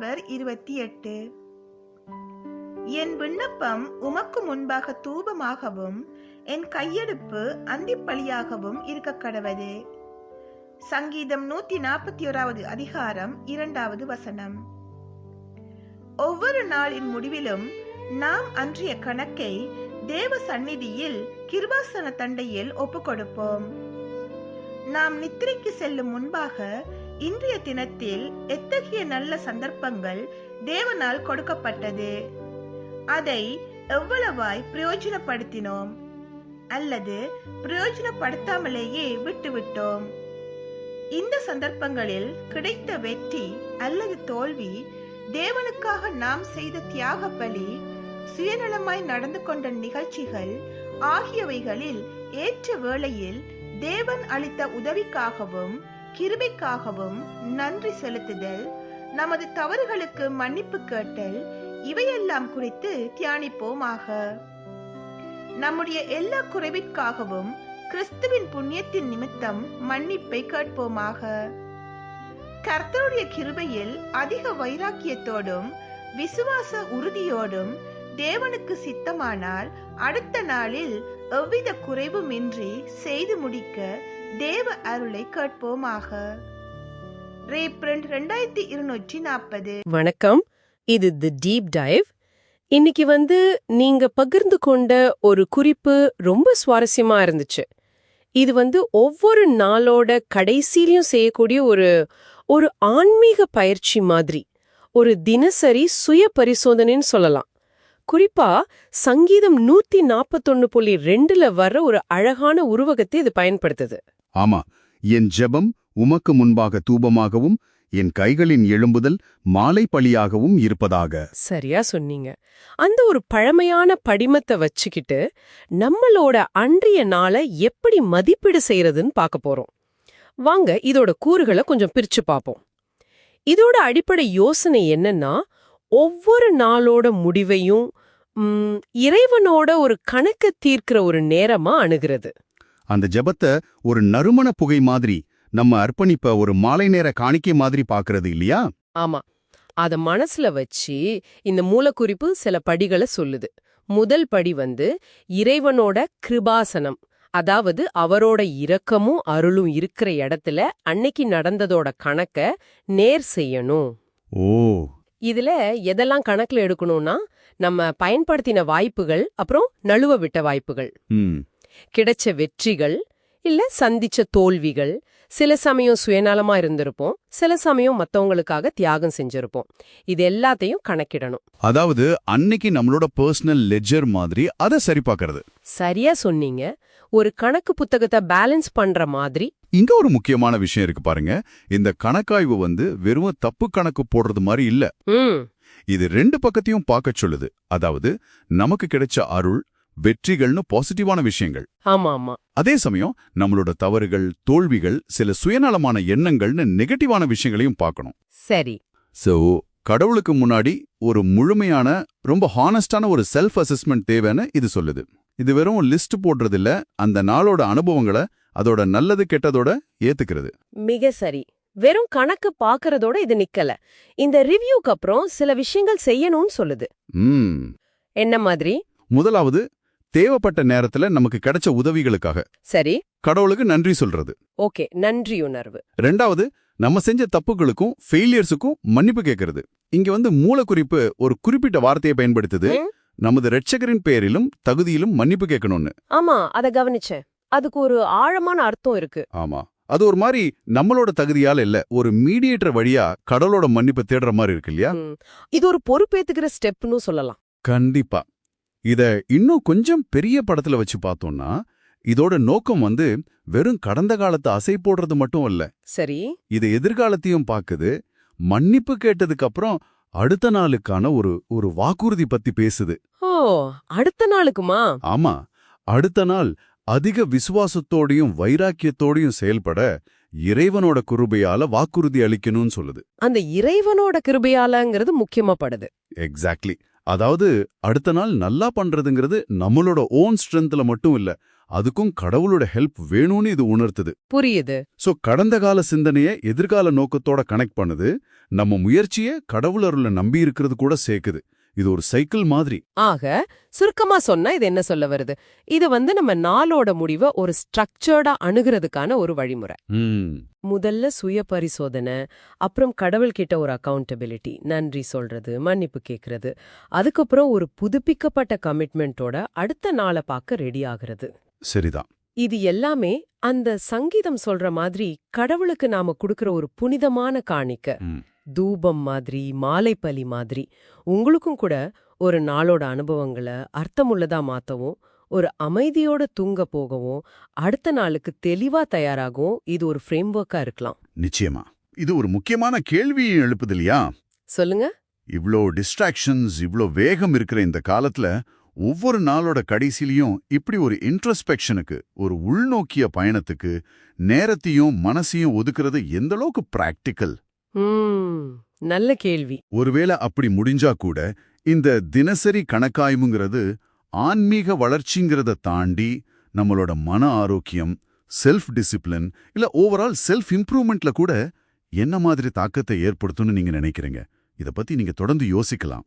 October இருபத்தி எட்டு. என் விண்ணப்பம் உமக்கு முன்பாக தூபமாகவும் என் கையெடுப்பு அந்திப்பலியாகவும் இருக்க கடவது சங்கீதம் நூத்தி நாற்பத்தி ஓராவது அதிகாரம் இரண்டாவது வசனம். ஒவ்வொரு நாளின் முடிவிலும் நாம் அன்றைய கணக்கை தேவ சந்நிதியில் கிருபாசன தண்டையில் ஒப்புக் கொடுப்போம் நாம் நித்திரைக்கு செல்லும் முன்பாக இன்றைய தினத்தில் எத்தகைய நல்ல சந்தர்ப்பங்கள் தேவனால் கொடுக்கப்பட்டது? அதை எவ்வளவாய் பிரயோஜனப்படுத்தினோம்? அல்லது பிரயோஜனப்படுத்தாமலேயே விட்டுவிட்டோம்? இந்த சந்தர்ப்பங்களில் கிடைத்த வெற்றி அல்லது தோல்வி தேவனுக்காக நாம் செய்த தியாக பலி சுயநலமாய் நடந்து கொண்ட நிகழ்ச்சிகள் ஆகியவைகளில் ஏற்ற வேளையில் தேவன் அளித்த உதவிக்காகவும் கிருபைக்காகவும் நன்றி செலுத்துதல் நமது தவறுகளுக்கு மன்னிப்பு கேட்டல் இவையெல்லாம் குறித்து தியானிப்போமாக. நம்முடைய எல்லா குறைவிற்காகவும் கிறிஸ்துவின் புண்ணியத்தின் நிமித்தம் மன்னிப்பை கேட்போமாக. கர்த்தருடைய கிருபையில் அதிக வைராக்கியத்தோடும் விசுவாச உறுதியோடும் தேவனுக்கு சித்தமானால் அடுத்த நாளில் எவ்வித குறைவுமின்றி செய்து முடிக்க தேவ அருளை கேட்போமாக. ரெண்டாயிரத்தி இருநூற்றி நாற்பது. வணக்கம். இது தி டீப் டைவ் இன்னைக்கு வந்து நீங்க பகிர்ந்து கொண்ட ஒரு குறிப்பு ரொம்ப சுவாரஸ்யமா இருந்துச்சு. இது வந்து ஒவ்வொரு நாளோட கடைசியிலையும் செய்யக்கூடிய ஒரு ஒரு ஆன்மீக பயிற்சி மாதிரி. ஒரு தினசரி சுய பரிசோதனைன்னு சொல்லலாம். குறிப்பா சங்கீதம் நூத்தி நாப்பத்தொன்னு புள்ளி ரெண்டுல வர்ற ஒரு அழகான உருவகத்தை இது பயன்படுத்துது. ஆமா என் ஜெபம் உமக்கு முன்பாக தூபமாகவும் என் கைகளின் எழும்புதல் மாலை பழியாகவும் இருப்பதாக. சரியா சொன்னீங்க. அந்த ஒரு பழமையான படிமத்தை வச்சுக்கிட்டு நம்மளோட அன்றைய நாளை எப்படி மதிப்பீடு செய்யறதுன்னு பார்க்க போறோம். வாங்க இதோட கூறுகளை கொஞ்சம் பிரிச்சு பார்ப்போம். இதோட அடிப்படை யோசனை என்னன்னா ஒவ்வொரு நாளோட முடிவையும் இறைவனோட ஒரு கணக்கு தீர்க்கிற ஒரு நேரமா அணுகிறது. அந்த ஜெபத்தை ஒரு நறுமண புகை மாதிரி நம்ம அர்ப்பணிப்ப ஒரு மாலை நேர காணிக்கை மாதிரி பாக்குறது இல்லையா? ஆமா. அத மனசுல வச்சு இந்த மூலக்குறிப்பு சில படிகளை சொல்லுது. முதல் படி வந்து இறைவனோட கிருபாசனம். அதாவது அவரோட இரக்கமும் அருளும் இருக்கிற இடத்துல அன்னைக்கு நடந்ததோட கணக்க நேர் செய்யணும். ஓ. இதுல எதெல்லாம் கணக்குல எடுக்கணும்னா நம்ம பயன்படுத்தின வாய்ப்புகள் அப்புறம் நழுவ விட்ட வாய்ப்புகள். கிடைச்ச வெற்றிகள் இல்ல சந்திச்ச தோல்விகள். சில சமயம் சுயநலமா இருந்திருப்போம். சில சமயம் மத்தவங்களுக்காக தியாகம் செஞ்சிருப்போம். இது எல்லாத்தையும் கணக்கிடணும். அதாவது அன்னைக்கு நம்மளோட பர்சனல் லெஜர் மாதிரி அதை சரி பார்க்கறது. சரியா சொன்னீங்க. ஒரு கணக்கு புத்தகத்தை பேலன்ஸ் பண்ற மாதிரி. இங்க ஒரு முக்கியமான விஷயம் இருக்கு பாருங்க. இந்த கணக்காய்வு வந்து வெறும் தப்பு கணக்கு போடுறது மாதிரி இல்ல. இது ரெண்டு பக்கத்தையும் பார்க்கச் சொல்லுது. அதாவது நமக்கு கிடைச்ச அருள் வெற்றிகள்னு பாசிட்டிவான விஷயங்கள். ஆமா ஆமா அதே சமயம் நம்மளோட தவறுகள் தோல்விகள் சில சுயநலமான எண்ணங்கள்னு நெகட்டிவான விஷயங்களையும் பார்க்கணும். சரி. சோ கடவுளுக்கு முன்னாடி ஒரு முழுமையான ரொம்ப ஹானஸ்டான ஒரு செல்ஃப் அசஸ்மெண்ட் தேவைன்னு இது சொல்லுது. இது வெறும் லிஸ்ட் போடுறது இல்ல அந்த நாளோட அனுபவங்களை அதோட நல்லது கெட்டதோட ஏத்துக்கிறது. மிக சரி. வெறும் கணக்கு பாக்குறதோட இது நிக்கல. இந்த ரிவ்யூக்கு அப்புறம் சில விஷயங்கள் செய்யணும்னு சொல்லுது. என்ன மாதிரி? முதலாவது தேவைப்பட்ட நேரத்துல நமக்கு கிடைச்ச உதவிகளுக்காக. சரி. கடவுளுக்கு நன்றி சொல்றது. ஓகே நன்றியுணர்வு ரெண்டாவது நம்ம செஞ்ச தப்புகளுக்கும் ஃபெயிலியர்ஸுக்கும் மன்னிப்பு கேட்கறது இங்க வந்து மூலக்குறிப்பு ஒரு குறிப்பிட்ட வார்த்தையை பயன்படுத்துது. நமது இரட்சகரின் பெயரிலும் தகுதியிலும் மன்னிப்பு கேட்கணும்னு. ஆமா அத கவனிச்சேன் அதுக்கு ஒரு ஆழமான அர்த்தம் இருக்கு. ஆமா. அது ஒரு மாதிரி நம்மளோட தகுதியால இல்ல ஒரு மீடியேட்டர் வழியா கடவுளோட மன்னிப்பு தேடுற மாதிரி இருக்கு இல்லையா. இது ஒரு பொறுப்பேத்துக்கிற ஸ்டெப்னு சொல்லலாம். கண்டிப்பா. இத இன்னும் கொஞ்சம் பெரிய படத்துல வச்சு பார்த்தோம்னா இதோட நோக்கம் வந்து வெறும் கடந்த காலத்தை அசை போடுறது மட்டும் இல்ல சரி. இது எதிர்காலத்தையும் பாக்குது. மன்னிப்பு கேட்டதுக்கு அப்புறம் அடுத்த நாளுக்கான ஒரு ஒரு வாக்குறுதி பத்தி பேசுது. ஓ அடுத்த நாளுக்குமா? ஆமா. அடுத்த நாள் அதிக விசுவாசத்தோடையும் வைராக்கியத்தோடையும் செயல்பட இறைவனோட குருபையால வாக்குறுதி அளிக்கணும்னு சொல்லுது. அந்த இறைவனோட கிருபையாலங்கிறது முக்கியமா படுது. எக்ஸாக்ட்லி அதாவது அடுத்த நாள் நல்லா பண்றதுங்கிறது நம்மளோட ஓன் ஸ்ட்ரென்த்ல மட்டும் இல்ல அதுக்கும் கடவுளோட ஹெல்ப் வேணும்னு இது உணர்த்துது. புரியுது. சோ கடந்த கால சிந்தனைய எதிர்கால நோக்கத்தோட கனெக்ட் பண்ணுது நம்ம முயற்சிய கடவுள் அருள நம்பி இருக்கிறது கூட சேர்க்குது. இது ஒரு சைக்கிள் மாதிரி. ஆக சுருக்கமா சொன்னா இது என்ன சொல்ல வருது? இது வந்து நம்ம நாளோட முடிவை ஒரு ஸ்ட்ரக்சர்டா அணுகிறதுக்கான ஒரு வழிமுறை. முதல்ல சுய பரிசோதனை அப்புறம் கடவுள்கிட்ட ஒரு அக்கவுண்டபிலிட்டி நன்றி சொல்றது மன்னிப்பு கேக்குறது அதுக்கப்புறம் ஒரு புதுப்பிக்கப்பட்ட கமிட்மெண்ட்டோட அடுத்த நாளை பார்க்க ரெடி ஆகுறது. சரிதான். இது எல்லாமே அந்த சங்கீதம் சொல்ற மாதிரி கடவுளுக்கு நாம கொடுக்கிற ஒரு புனிதமான காணிக்க. தூபம் மாதிரி மாலைப்பலி மாதிரி உங்களுக்கும் கூட ஒரு நாளோட அனுபவங்களை அர்த்தமுள்ளதா மாத்தவும் ஒரு அமைதியோட தூங்க போகவும் அடுத்த நாளுக்கு தெளிவா தயாராகவும் இது ஒரு ஃப்ரேம் ஒர்க்கா இருக்கலாம். நிச்சயமா. இது ஒரு முக்கியமான கேள்வியை எழுப்புது இல்லையா? சொல்லுங்க. இவ்ளோ டிஸ்ட்ராக்ஷன்ஸ் இவ்ளோ வேகம் இருக்கிற இந்த காலத்துல ஒவ்வொரு நாளோட கடைசிலையும் இப்படி ஒரு இன்ட்ரஸ்பெக்ஷனுக்கு ஒரு உள்நோக்கிய பயணத்துக்கு நேரத்தையும் மனசையும் ஒதுக்குறது எந்த அளவுக்கு பிராக்டிக்கல் நல்ல கேள்வி. ஒருவேளை அப்படி முடிஞ்சா கூட இந்த தினசரி கணக்காய்வுங்கிறது ஆன்மீக வளர்ச்சிங்கிறத தாண்டி நம்மளோட மன ஆரோக்கியம் செல்ஃப் டிசிப்ளின் இல்ல ஓவரால் செல்ஃப் இம்ப்ரூவ்மெண்ட்ல கூட என்ன மாதிரி தாக்கத்தை ஏற்படுத்தும்னு நீங்க நினைக்கிறீங்க? இத பத்தி நீங்க தொடர்ந்து யோசிக்கலாம்.